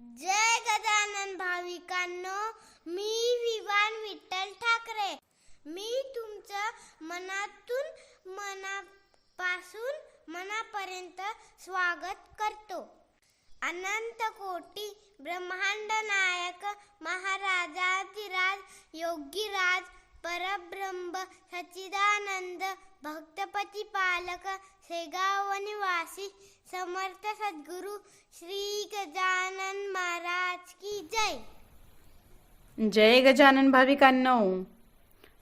जय गजानन भाविकांनो मी विवान विठ्ठल ठाकरे. मी तुमचं मनातून मनापासून मनापर्यंत स्वागत करतो. अनंत कोटी ब्रह्मांड नायक महाराजाधिराज योगीराज परब्रह्म सच्चिदानंद भक्तपती पालक शेगाव निवासी समर्थ सद्गुरु श्री गजानन महाराज की जय जय गजानन भाविकांनो.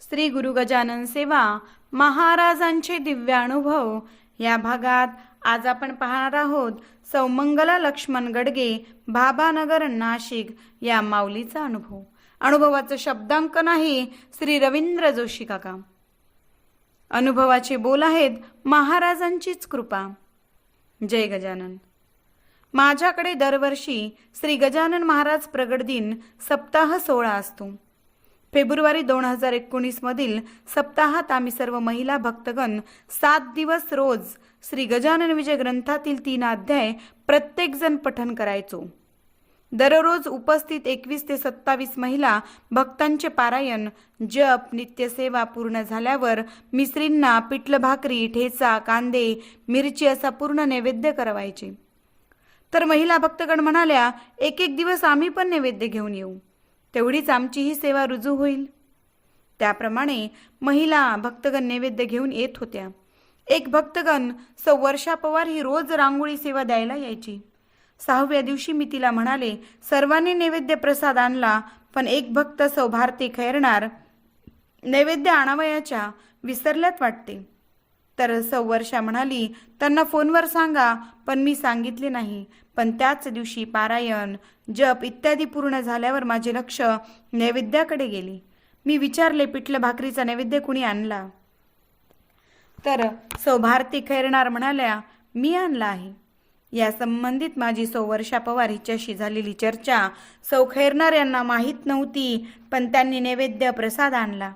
श्री गुरु गजानन सेवा महाराजांचे दिव्यानुभव या भागात आज आपण पाहणार आहोत सौमंगला लक्ष्मण गडगे भाबानगर नाशिक या माऊलीचा अनुभव. अनुभवाचं शब्दांकन आहे श्री रवींद्र जोशी काका. अनुभवाचे बोल आहेत महाराजांचीच कृपा. जय गजानन. माझ्याकडे दरवर्षी श्री गजानन महाराज प्रगट दिन सप्ताह सोहळा असतो. फेब्रुवारी दोन हजार एकोणीसमधील सप्ताहात आम्ही सर्व महिला भक्तगण सात दिवस रोज श्री गजानन विजय ग्रंथातील तीन अध्याय प्रत्येकजण पठन करायचो. दररोज उपस्थित एकवीस ते सत्तावीस महिला भक्तांचे पारायण जप नित्यसेवा पूर्ण झाल्यावर मिसरींना पिठलं भाकरी ठेचा कांदे मिरची असा पूर्ण नैवेद्य करवायचे. तर महिला भक्तगण म्हणाल्या एक एक दिवस आम्ही पण नैवेद्य घेऊन येऊ. तेवढीच आमची ही सेवा रुजू होईल. त्याप्रमाणे महिला भक्तगण नैवेद्य घेऊन येत होत्या. एक भक्तगण सौ वर्षा पवार ही रोज रांगोळी सेवा द्यायला यायची. सहाव्या दिवशी मी तिला म्हणाले सर्वांनी नैवेद्य प्रसाद आणला पण एक भक्त सौ भारती खैरणार नैवेद्य आणावयाच्या विसरल्यात वाटते. तर सौ वर्षा म्हणाली त्यांना फोनवर सांगा पण मी सांगितले नाही. पण त्याच दिवशी पारायण जप इत्यादी पूर्ण झाल्यावर माझे लक्ष नैवेद्याकडे गेले. मी विचारले पिठलं भाकरीचा नैवेद्य कुणी आणला? तर सौ भारती खैरणार म्हणाल्या मी आणला आहे. या संबंधित माझी सौ वर्षा पवार हिच्याशी झालेली चर्चा सौ खैरणार यांना माहीत नव्हती पण त्यांनी नैवेद्य प्रसाद आणला.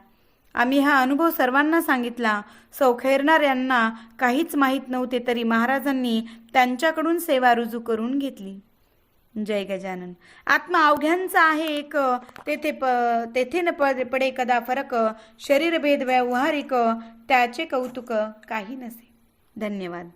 आम्ही हा अनुभव सर्वांना सांगितला. सौ यांना काहीच माहीत नव्हते तरी महाराजांनी त्यांच्याकडून सेवा रुजू करून घेतली. जय गजानन. आत्मा अवघ्यांचा आहे एक तेथे प तेथे न पडे कदा फरक शरीरभेद व्यावहारिक त्याचे कौतुक काही नसे. धन्यवाद.